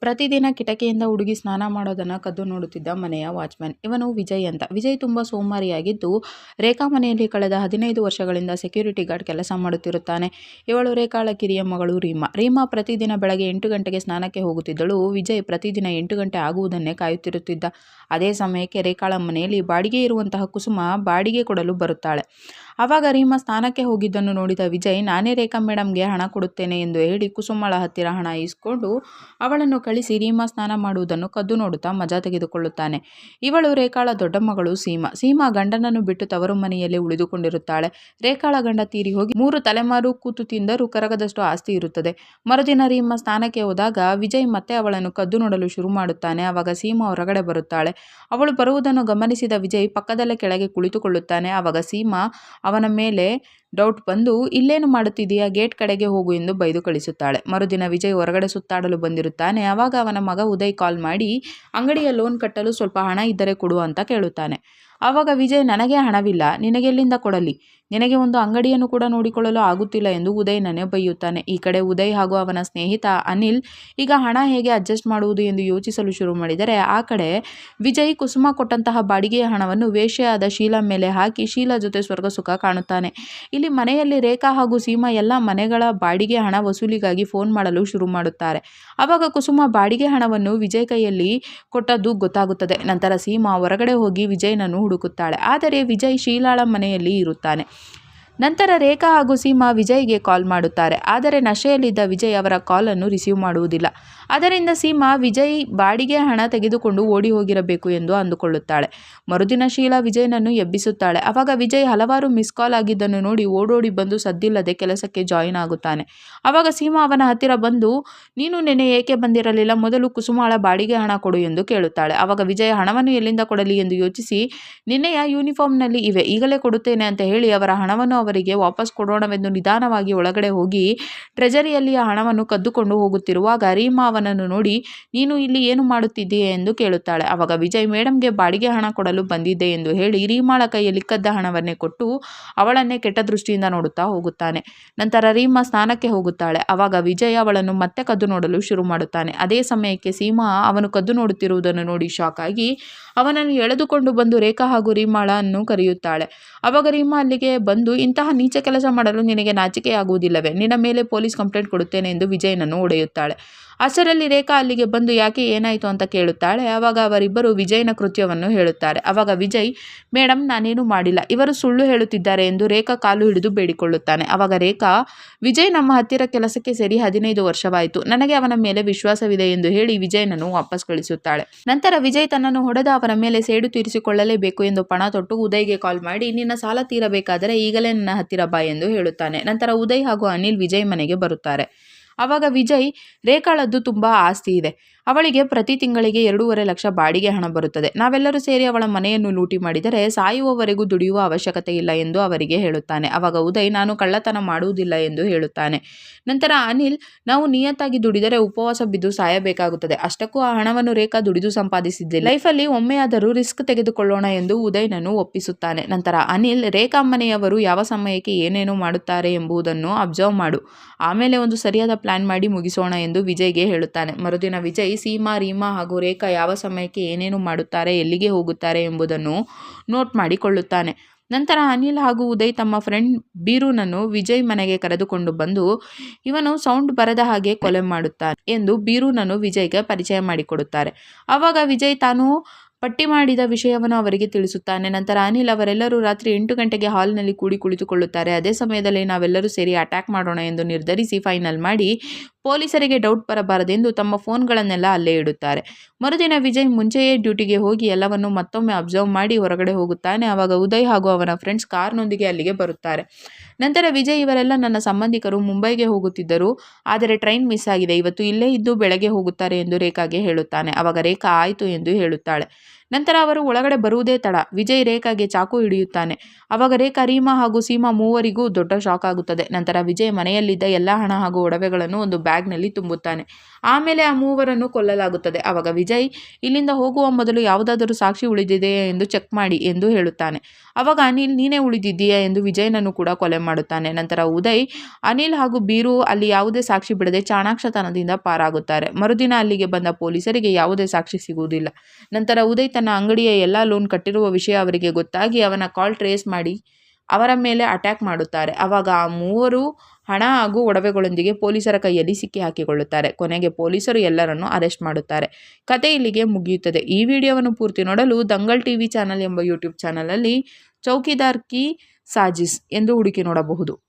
ಪ್ರತಿದಿನ ಕಿಟಕಿಯಿಂದ ಹುಡುಗಿ ಸ್ನಾನ ಮಾಡೋದನ್ನು ಕದ್ದು ನೋಡುತ್ತಿದ್ದ ಮನೆಯ ವಾಚ್ಮ್ಯಾನ್. ಇವನು ವಿಜಯ್ ಅಂತ. ವಿಜಯ್ ತುಂಬ ಸೋಮಾರಿಯಾಗಿದ್ದು, ರೇಖಾ ಮನೆಯಲ್ಲಿ ಕಳೆದ ಹದಿನೈದು ವರ್ಷಗಳಿಂದ ಸೆಕ್ಯೂರಿಟಿ ಗಾರ್ಡ್ ಕೆಲಸ ಮಾಡುತ್ತಿರುತ್ತಾನೆ. ಇವಳು ರೇಖಾಳ ಕಿರಿಯ ಮಗಳು ರೀಮಾ. ರೀಮಾ ಪ್ರತಿದಿನ ಬೆಳಗ್ಗೆ ಎಂಟು ಗಂಟೆಗೆ ಸ್ನಾನಕ್ಕೆ ಹೋಗುತ್ತಿದ್ದಳು. ವಿಜಯ್ ಪ್ರತಿದಿನ ಎಂಟು ಗಂಟೆ ಆಗುವುದನ್ನೇ ಕಾಯುತ್ತಿರುತ್ತಿದ್ದ. ಅದೇ ಸಮಯಕ್ಕೆ ರೇಖಾಳ ಮನೆಯಲ್ಲಿ ಬಾಡಿಗೆ ಇರುವಂತಹ ಕುಸುಮ ಬಾಡಿಗೆ ಕೊಡಲು ಬರುತ್ತಾಳೆ. ಆವಾಗ ರೀಮಾ ಸ್ನಾನಕ್ಕೆ ಹೋಗಿದ್ದನ್ನು ನೋಡಿದ ವಿಜಯ್, ನಾನೇ ರೇಖಾ ಮೇಡಮ್ಗೆ ಹಣ ಕೊಡುತ್ತೇನೆ ಎಂದು ಹೇಳಿ ಕುಸುಮಳ ಹತ್ತಿರ ಹಣ ಇಸ್ಕೊಂಡು ಅವಳನ್ನು ಕಳಿಸಿ ರೀಮಾ ಸ್ನಾನ ಮಾಡುವುದನ್ನು ಕದ್ದು ನೋಡುತ್ತಾ ಮಜಾ ತೆಗೆದುಕೊಳ್ಳುತ್ತಾನೆ. ಇವಳು ರೇಖಾಳ ದೊಡ್ಡ ಮಗಳು ಸೀಮಾ. ಸೀಮಾ ಗಂಡನನ್ನು ಬಿಟ್ಟು ತವರು ಮನೆಯಲ್ಲಿ ಉಳಿದುಕೊಂಡಿರುತ್ತಾಳೆ. ರೇಖಾಳ ಗಂಡ ತೀರಿ ಹೋಗಿ ಮೂರು ತಲೆಮಾರು ಕೂತು ತಿಂದರೂ ಕರಗದಷ್ಟು ಆಸ್ತಿ ಇರುತ್ತದೆ. ಮರುದಿನ ರೀಮಾ ಸ್ನಾನಕ್ಕೆ ಹೋದಾಗ ವಿಜಯ್ ಮತ್ತೆ ಅವಳನ್ನು ಕದ್ದು ನೋಡಲು ಶುರು ಮಾಡುತ್ತಾನೆ. ಆವಾಗ ಸೀಮಾ ಹೊರಗಡೆ ಬರುತ್ತಾಳೆ. ಅವಳು ಬರುವುದನ್ನು ಗಮನಿಸಿದ ವಿಜಯ್ ಪಕ್ಕದಲ್ಲೇ ಕೆಳಗೆ ಕುಳಿತುಕೊಳ್ಳುತ್ತಾನೆ. ಆವಾಗ ಸೀಮಾ ಅವನ ಮೇಲೆ ಡೌಟ್ ಬಂದು, ಇಲ್ಲೇನು ಮಾಡುತ್ತಿದೆಯಾ ಗೇಟ್ ಕಡೆಗೆ ಹೋಗು ಎಂದು ಬೈದು ಕಳಿಸುತ್ತಾಳೆ. ಮರುದಿನ ವಿಜಯ್ ಹೊರಗಡೆ ಸುತ್ತಾಡಲು ಬಂದಿರುತ್ತಾನೆ. ಆವಾಗ ಅವನ ಮಗ ಉದಯ್ ಕಾಲ್ ಮಾಡಿ, ಅಂಗಡಿಯ ಲೋನ್ ಕಟ್ಟಲು ಸ್ವಲ್ಪ ಹಣ ಇದ್ದರೆ ಕೊಡು ಅಂತ ಕೇಳುತ್ತಾನೆ. ಆವಾಗ ವಿಜಯ್, ನನಗೆ ಹಣವಿಲ್ಲ ನಿನಗೆಲ್ಲಿಂದ ಕೊಡಲಿ? ನಿನಗೆ ಒಂದು ಅಂಗಡಿಯನ್ನು ಕೂಡ ನೋಡಿಕೊಳ್ಳಲು ಆಗುತ್ತಿಲ್ಲ ಎಂದು ಉದಯ್ ಬೈಯುತ್ತಾನೆ ಈ ಕಡೆ ಉದಯ್ ಹಾಗೂ ಅವನ ಸ್ನೇಹಿತ ಅನಿಲ್ ಈಗ ಹಣ ಹೇಗೆ ಅಡ್ಜಸ್ಟ್ ಮಾಡುವುದು ಎಂದು ಯೋಚಿಸಲು ಶುರು ಮಾಡಿದರೆ, ಆ ಕಡೆ ವಿಜಯ್ ಕುಸುಮ ಕೊಟ್ಟಂತಹ ಬಾಡಿಗೆಯ ಹಣವನ್ನು ವೇಷೆಯಾದ ಶೀಲಾ ಮೇಲೆ ಹಾಕಿ ಶೀಲಾ ಜೊತೆ ಸ್ವರ್ಗ ಸುಖ ಕಾಣುತ್ತಾನೆ. ಇಲ್ಲಿ ಮನೆಯಲ್ಲಿ ರೇಖಾ ಹಾಗೂ ಸೀಮಾ ಎಲ್ಲ ಮನೆಗಳ ಬಾಡಿಗೆ ಹಣ ವಸೂಲಿಗಾಗಿ ಫೋನ್ ಮಾಡಲು ಶುರು ಮಾಡುತ್ತಾರೆ. ಆವಾಗ ಕುಸುಮ ಬಾಡಿಗೆ ಹಣವನ್ನು ವಿಜಯ್ ಕೈಯಲ್ಲಿ ಕೊಟ್ಟದ್ದು ಗೊತ್ತಾಗುತ್ತದೆ. ನಂತರ ಸೀಮಾ ಹೊರಗಡೆ ಹೋಗಿ ವಿಜಯ್ನನ್ನು ಹುಡುಕುತ್ತಾಳೆ. ಆದರೆ ವಿಜಯ್ ಶೀಲಾಳ ಮನೆಯಲ್ಲಿ ಇರುತ್ತಾನೆ. ನಂತರ ರೇಖಾ ಹಾಗೂ ಸೀಮಾ ವಿಜಯ್ಗೆ ಕಾಲ್ ಮಾಡುತ್ತಾರೆ. ಆದರೆ ನಶೆಯಲ್ಲಿದ್ದ ವಿಜಯ್ ಅವರ ಕಾಲನ್ನು ರಿಸೀವ್ ಮಾಡುವುದಿಲ್ಲ. ಅದರಿಂದ ಸೀಮಾ ವಿಜಯ್ ಬಾಡಿಗೆ ಹಣ ತೆಗೆದುಕೊಂಡು ಓಡಿ ಹೋಗಿರಬೇಕು ಎಂದು ಅಂದುಕೊಳ್ಳುತ್ತಾಳೆ. ಮರುದಿನ ಶೀಲಾ ವಿಜಯ್ನನ್ನು ಎಬ್ಬಿಸುತ್ತಾಳೆ. ಅವಾಗ ವಿಜಯ್ ಹಲವಾರು ಮಿಸ್ ಕಾಲ್ ಆಗಿದ್ದನ್ನು ನೋಡಿ ಓಡೋಡಿ ಬಂದು ಸದ್ದಿಲ್ಲದೆ ಕೆಲಸಕ್ಕೆ ಜಾಯಿನ್ ಆಗುತ್ತಾನೆ. ಆವಾಗ ಸೀಮಾ ಅವನ ಹತ್ತಿರ ಬಂದು, ನೀನು ನೆನೆ ಏಕೆ ಬಂದಿರಲಿಲ್ಲ? ಮೊದಲು ಕುಸುಮಾಳ ಬಾಡಿಗೆ ಹಣ ಕೊಡು ಎಂದು ಕೇಳುತ್ತಾಳೆ. ಅವಾಗ ವಿಜಯ್, ಹಣವನ್ನು ಎಲ್ಲಿಂದ ಕೊಡಲಿ? ಎಂದು ಯೋಚಿಸಿ, ನಿನ್ನೆಯ ಯೂನಿಫಾರ್ಮ್ನಲ್ಲಿ ಇವೆ. ಈಗಲೇ ಕೊಡುತ್ತೇನೆ ಅಂತ ಹೇಳಿ ಅವರ ಹಣವನ್ನು ಅವರಿಗೆ ವಾಪಸ್ ಕೊಡೋಣವೆಂದು ನಿಧಾನವಾಗಿ ಒಳಗಡೆ ಹೋಗಿ ಟ್ರೆಜರಿಯಲ್ಲಿಯ ಹಣವನ್ನು ಕದ್ದುಕೊಂಡು ಹೋಗುತ್ತಿರುವಾಗ ರೀಮಾ ಅವನನ್ನು ನೋಡಿ, ನೀನು ಇಲ್ಲಿ ಏನು ಮಾಡುತ್ತಿದ್ದೀಯ? ಎಂದು ಕೇಳುತ್ತಾಳೆ. ಆವಾಗ ವಿಜಯ್, ಮೇಡಮ್ಗೆ ಬಾಡಿಗೆ ಹಣ ಕೊಡಲು ಬಂದಿದ್ದೆ ಎಂದು ಹೇಳಿ ರೀಮಾಳ ಕೈಯಲ್ಲಿ ಕದ್ದ ಹಣವನ್ನೇ ಕೊಟ್ಟು ಅವಳನ್ನೇ ಕೆಟ್ಟ ದೃಷ್ಟಿಯಿಂದ ನೋಡುತ್ತಾ ಹೋಗುತ್ತಾನೆ. ನಂತರ ರೀಮಾ ಸ್ನಾನಕ್ಕೆ ಹೋಗುತ್ತಾಳೆ. ಆವಾಗ ವಿಜಯ್ ಅವಳನ್ನು ಮತ್ತೆ ಕದ್ದು ನೋಡಲು ಶುರು ಮಾಡುತ್ತಾನೆ. ಅದೇ ಸಮಯಕ್ಕೆ ಸೀಮಾ ಅವನು ಕದ್ದು ನೋಡುತ್ತಿರುವುದನ್ನು ನೋಡಿ ಶಾಕ್ ಆಗಿ ಅವನನ್ನು ಎಳೆದುಕೊಂಡು ಬಂದು ರೇಖಾ ಹಾಗೂ ರೀಮಾಳನ್ನು ಕರೆಯುತ್ತಾಳೆ. ಅವಾಗ ರೀಮಾ ಅಲ್ಲಿಗೆ ಬಂದು ಇಂತಹ ನೀಚ ಕೆಲಸ ಮಾಡಲು ನಿನಗೆ ನಾಚಿಕೆಯಾಗುವುದಿಲ್ಲವೇ? ನಿನ್ನ ಮೇಲೆ ಪೊಲೀಸ್ ಕಂಪ್ಲೇಂಟ್ ಕೊಡುತ್ತೇನೆ ಎಂದು ವಿಜಯನನ್ನು ಒಡೆಯುತ್ತಾಳೆ ಅಷ್ಟರಲ್ಲಿ ರೇಖಾ ಅಲ್ಲಿಗೆ ಬಂದು, ಯಾಕೆ ಏನಾಯಿತು ಅಂತ ಕೇಳುತ್ತಾಳೆ? ಆವಾಗ ಅವರಿಬ್ಬರು ವಿಜಯ್ನ ಕೃತ್ಯವನ್ನು ಹೇಳುತ್ತಾರೆ. ಆವಾಗ ವಿಜಯ್ ಮೇಡಮ್ ನಾನೇನು ಮಾಡಿಲ್ಲ. ಇವರು ಸುಳ್ಳು ಹೇಳುತ್ತಿದ್ದಾರೆ ಎಂದು ರೇಖಾ ಕಾಲು ಹಿಡಿದು ಬೇಡಿಕೊಳ್ಳುತ್ತಾನೆ. ಆವಾಗ ರೇಖಾ, ವಿಜಯ್ ನಮ್ಮ ಹತ್ತಿರ ಕೆಲಸಕ್ಕೆ ಸೇರಿ ಹದಿನೈದು ವರ್ಷವಾಯಿತು. ನನಗೆ ಅವನ ಮೇಲೆ ವಿಶ್ವಾಸವಿದೆ ಎಂದು ಹೇಳಿ ವಿಜಯ್ನನ್ನು ವಾಪಸ್ ಕಳಿಸುತ್ತಾಳೆ. ನಂತರ ವಿಜಯ್ ತನ್ನನ್ನು ಹೊಡೆದ ಅವನ ಮೇಲೆ ಸೇಡು ತೀರಿಸಿಕೊಳ್ಳಲೇಬೇಕು ಎಂದು ಪಣ ತೊಟ್ಟು ಉದಯ್ಗೆ ಕಾಲ್ ಮಾಡಿ, ನಿನ್ನ ಸಾಲ ತೀರಬೇಕಾದರೆ ಈಗಲೇ ಹತ್ತಿರ ಬಾ ಎಂದು ಹೇಳುತ್ತಾನೆ. ನಂತರ ಉದಯ್ ಹಾಗೂ ಅನಿಲ್ ವಿಜಯ್ ಮನೆಗೆ ಬರುತ್ತಾರೆ. ಆವಾಗ ವಿಜಯ್, ರೇಖಾಳದ್ದು ತುಂಬ ಆಸ್ತಿ ಇದೆ. ಅವಳಿಗೆ ಪ್ರತಿ ತಿಂಗಳಿಗೆ ಎರಡೂವರೆ ಲಕ್ಷ ಬಾಡಿಗೆ ಹಣ ಬರುತ್ತದೆ. ನಾವೆಲ್ಲರೂ ಸೇರಿ ಅವಳ ಮನೆಯನ್ನು ಲೂಟಿ ಮಾಡಿದರೆ ಸಾಯುವವರೆಗೂ ದುಡಿಯುವ ಅವಶ್ಯಕತೆ ಇಲ್ಲ ಎಂದು ಅವರಿಗೆ ಹೇಳುತ್ತಾನೆ. ಅವಾಗ ಉದಯ್, ನಾನು ಕಳ್ಳತನ ಮಾಡುವುದಿಲ್ಲ ಎಂದು ಹೇಳುತ್ತಾನೆ. ನಂತರ ಅನಿಲ್, ನಾವು ನಿಯತ್ತಾಗಿ ದುಡಿದರೆ ಉಪವಾಸ ಬಿದ್ದು ಸಾಯಬೇಕಾಗುತ್ತದೆ. ಅಷ್ಟಕ್ಕೂ ಆ ಹಣವನ್ನು ರೇಖಾ ದುಡಿದು ಸಂಪಾದಿಸಿದ್ದೆ ಲೈಫಲ್ಲಿ ಒಮ್ಮೆಯಾದರೂ ರಿಸ್ಕ್ ತೆಗೆದುಕೊಳ್ಳೋಣ ಎಂದು ಉದಯ್ನನ್ನು ಒಪ್ಪಿಸುತ್ತಾನೆ. ನಂತರ ಅನಿಲ್, ರೇಖಾ ಮನೆಯವರು ಯಾವ ಸಮಯಕ್ಕೆ ಏನೇನು ಮಾಡುತ್ತಾರೆ ಎಂಬುದನ್ನು ಅಬ್ಸರ್ವ್ ಮಾಡು. ಆಮೇಲೆ ಒಂದು ಸರಿಯಾದ ಪ್ಲಾನ್ ಮಾಡಿ ಮುಗಿಸೋಣ ಎಂದು ವಿಜಯ್ಗೆ ಹೇಳುತ್ತಾನೆ. ಮರುದಿನ ವಿಜಯ್, ಸೀಮಾ, ರೀಮಾ ಹಾಗೂ ರೇಖಾ ಯಾವ ಸಮಯಕ್ಕೆ ಏನೇನು ಮಾಡುತ್ತಾರೆ, ಎಲ್ಲಿಗೆ ಹೋಗುತ್ತಾರೆ ಎಂಬುದನ್ನು ನೋಟ್ ಮಾಡಿಕೊಳ್ಳುತ್ತಾನೆ. ನಂತರ ಅನಿಲ್ ಹಾಗೂ ಉದಯ್ ತಮ್ಮ ಫ್ರೆಂಡ್ ಬೀರೂನನ್ನು ವಿಜಯ್ ಮನೆಗೆ ಕರೆದುಕೊಂಡು ಬಂದು ಇವನು ಸೌಂಡ್ ಬರದ ಹಾಗೆ ಕೊಲೆ ಮಾಡುತ್ತಾನೆ ಎಂದು ಬೀರೂನನ್ನು ವಿಜಯ್ಗೆ ಪರಿಚಯ ಮಾಡಿಕೊಡುತ್ತಾರೆ. ಆವಾಗ ವಿಜಯ್ ತಾನು ಪಟ್ಟಿ ಮಾಡಿದ ವಿಷಯವನ್ನು ಅವರಿಗೆ ತಿಳಿಸುತ್ತಾನೆ. ನಂತರ ಅನಿಲ್ ಅವರೆಲ್ಲರೂ ರಾತ್ರಿ ಎಂಟು ಗಂಟೆಗೆ ಹಾಲ್ನಲ್ಲಿ ಕೂಡಿ ಕುಳಿತುಕೊಳ್ಳುತ್ತಾರೆ. ಅದೇ ಸಮಯದಲ್ಲಿ ನಾವೆಲ್ಲರೂ ಸೇರಿ ಅಟ್ಯಾಕ್ ಮಾಡೋಣ ಎಂದು ನಿರ್ಧರಿಸಿ ಫೈನಲ್ ಮಾಡಿ ಪೊಲೀಸರಿಗೆ ಡೌಟ್ ಬರಬಾರದೆಂದು ತಮ್ಮ ಫೋನ್ಗಳನ್ನೆಲ್ಲ ಅಲ್ಲೇ ಇಡುತ್ತಾರೆ. ಮರುದಿನ ವಿಜಯ್ ಮುಂಚೆಯೇ ಡ್ಯೂಟಿಗೆ ಹೋಗಿ ಎಲ್ಲವನ್ನು ಮತ್ತೊಮ್ಮೆ ಅಬ್ಸರ್ವ್ ಮಾಡಿ ಹೊರಗಡೆ ಹೋಗುತ್ತಾನೆ. ಆವಾಗ ಉದಯ್ ಹಾಗೂ ಅವನ ಫ್ರೆಂಡ್ಸ್ ಕಾರ್ನೊಂದಿಗೆ ಅಲ್ಲಿಗೆ ಬರುತ್ತಾರೆ. ನಂತರ ವಿಜಯ್ ಇವರೆಲ್ಲ ನನ್ನ ಸಂಬಂಧಿಕರು ಮುಂಬೈಗೆ ಹೋಗುತ್ತಿದ್ದರು. ಆದರೆ ಟ್ರೈನ್ ಮಿಸ್ ಆಗಿದೆ. ಇವತ್ತು ಇಲ್ಲೇ ಇದ್ದು ಬೆಳಗ್ಗೆ ಹೋಗುತ್ತಾರೆ ಎಂದು ರೇಖಾಗೆ ಹೇಳುತ್ತಾನೆ. ಆವಾಗ ರೇಖಾ ಆಯಿತು ಎಂದು ಹೇಳುತ್ತಾಳೆ. ನಂತರ ಅವರು ಒಳಗಡೆ ಬರುವುದೇ ತಡ. ವಿಜಯ್ ರೇಖಾಗೆ ಚಾಕು ಹಿಡಿಯುತ್ತಾನೆ. ಅವಾಗ ರೇಖಾ, ರೀಮಾ ಹಾಗೂ ಸೀಮಾ ಮೂವರಿಗೂ ದೊಡ್ಡ ಶಾಕ್ ಆಗುತ್ತದೆ. ನಂತರ ವಿಜಯ್ ಮನೆಯಲ್ಲಿದ್ದ ಎಲ್ಲ ಹಣ ಹಾಗೂ ಒಡವೆಗಳನ್ನು ಒಂದು ಬ್ಯಾಗ್ನಲ್ಲಿ ತುಂಬುತ್ತಾನೆ. ಆಮೇಲೆ ಆ ಮೂವರನ್ನು ಕೊಲ್ಲಲಾಗುತ್ತದೆ. ಅವಾಗ ವಿಜಯ್, ಇಲ್ಲಿಂದ ಹೋಗುವ ಮೊದಲು ಯಾವುದಾದರೂ ಸಾಕ್ಷಿ ಉಳಿದಿದೆಯೇ ಎಂದು ಚೆಕ್ ಮಾಡಿ ಎಂದು ಹೇಳುತ್ತಾನೆ. ಅವಾಗ ಅನಿಲ್, ನೀನೇ ಉಳಿದಿದ್ದೀಯಾ ಎಂದು ವಿಜಯ್ನನ್ನು ಕೂಡ ಕೊಲೆ ಮಾಡುತ್ತಾನೆ. ನಂತರ ಉದಯ್, ಅನಿಲ್ ಹಾಗೂ ಬೀರು ಅಲ್ಲಿ ಯಾವುದೇ ಸಾಕ್ಷಿ ಬಿಡದೆ ಚಾಣಾಕ್ಷತನದಿಂದ ಪಾರಾಗುತ್ತಾರೆ. ಮರುದಿನ ಅಲ್ಲಿಗೆ ಬಂದ ಪೊಲೀಸರಿಗೆ ಯಾವುದೇ ಸಾಕ್ಷಿ ಸಿಗುವುದಿಲ್ಲ ನಂತರ ಉದಯ್ ತನ್ನ ಅಂಗಡಿಯ ಎಲ್ಲ ಲೋನ್ ಕಟ್ಟಿರುವ ವಿಷಯ ಅವರಿಗೆ ಗೊತ್ತಾಗಿ ಅವನ ಕಾಲ್ ಟ್ರೇಸ್ ಮಾಡಿ ಅವರ ಮೇಲೆ ಅಟ್ಯಾಕ್ ಮಾಡುತ್ತಾರೆ. ಆವಾಗ ಆ ಮೂವರು ಹಣ ಹಾಗೂ ಒಡವೆಗಳೊಂದಿಗೆ ಪೊಲೀಸರ ಕೈಯಲ್ಲಿ ಸಿಕ್ಕಿ ಹಾಕಿಕೊಳ್ಳುತ್ತಾರೆ. ಕೊನೆಗೆ ಪೊಲೀಸರು ಎಲ್ಲರನ್ನು ಅರೆಸ್ಟ್ ಮಾಡುತ್ತಾರೆ. ಕತೆ ಇಲ್ಲಿಗೆ ಮುಗಿಯುತ್ತದೆ. ಈ ವಿಡಿಯೋವನ್ನು ಪೂರ್ತಿ ನೋಡಲು ದಂಗಲ್ ಟಿವಿ ಚಾನಲ್ ಎಂಬ ಯೂಟ್ಯೂಬ್ ಚಾನಲಲ್ಲಿ ಚೌಕಿದಾರ್ ಕಿ ಸಾಜಿಸ್ ಎಂದು ಹುಡುಕಿ ನೋಡಬಹುದು.